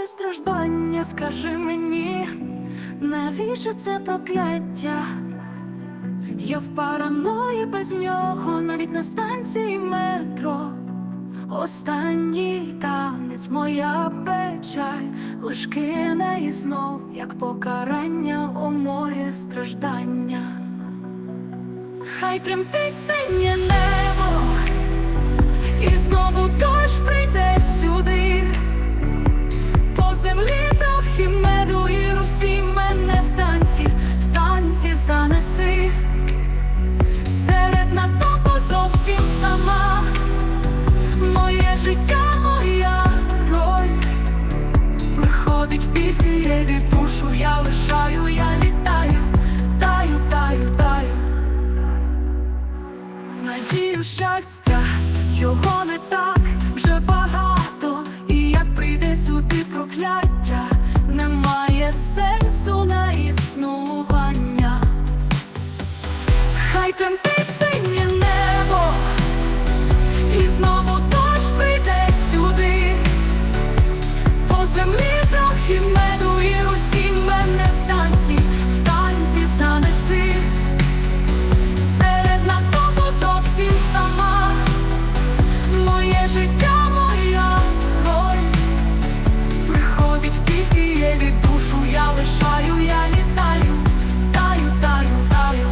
моє страждання, скажи мені, навіщо це прокляття? Я в параної без нього, навіть на станції метро. Останній танець, моя печаль, лиш кине і знов, як покарання у моє страждання. Хай тремтить синє небо, і знову життя, моя роль Приходить в півдніє душу, я лишаю, я літаю, таю, таю, таю. В надію щастя, його не так життя, моя приходить в півдіє душу, я лишаю, я літаю, таю, таю, таю.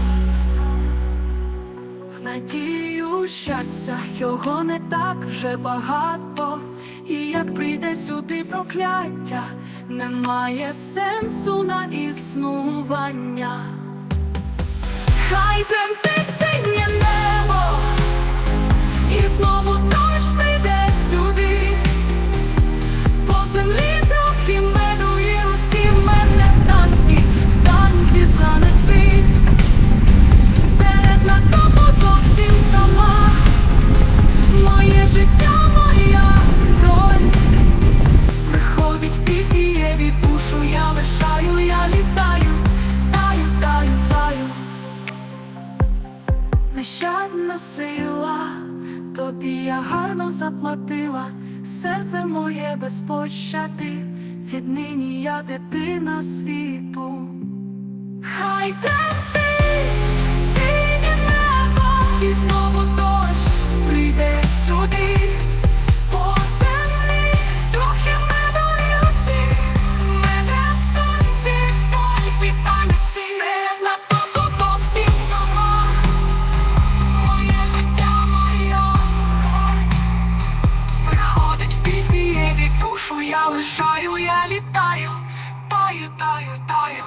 В його не так вже багато, і як прийде сюди прокляття, немає сенсу на існування. Хай тремтить Сила, тобі я гарно заплатила, серце моє без пощади, віднині я дитина світу. Хай тремтить я лишаю, я літаю, таю, таю, таю.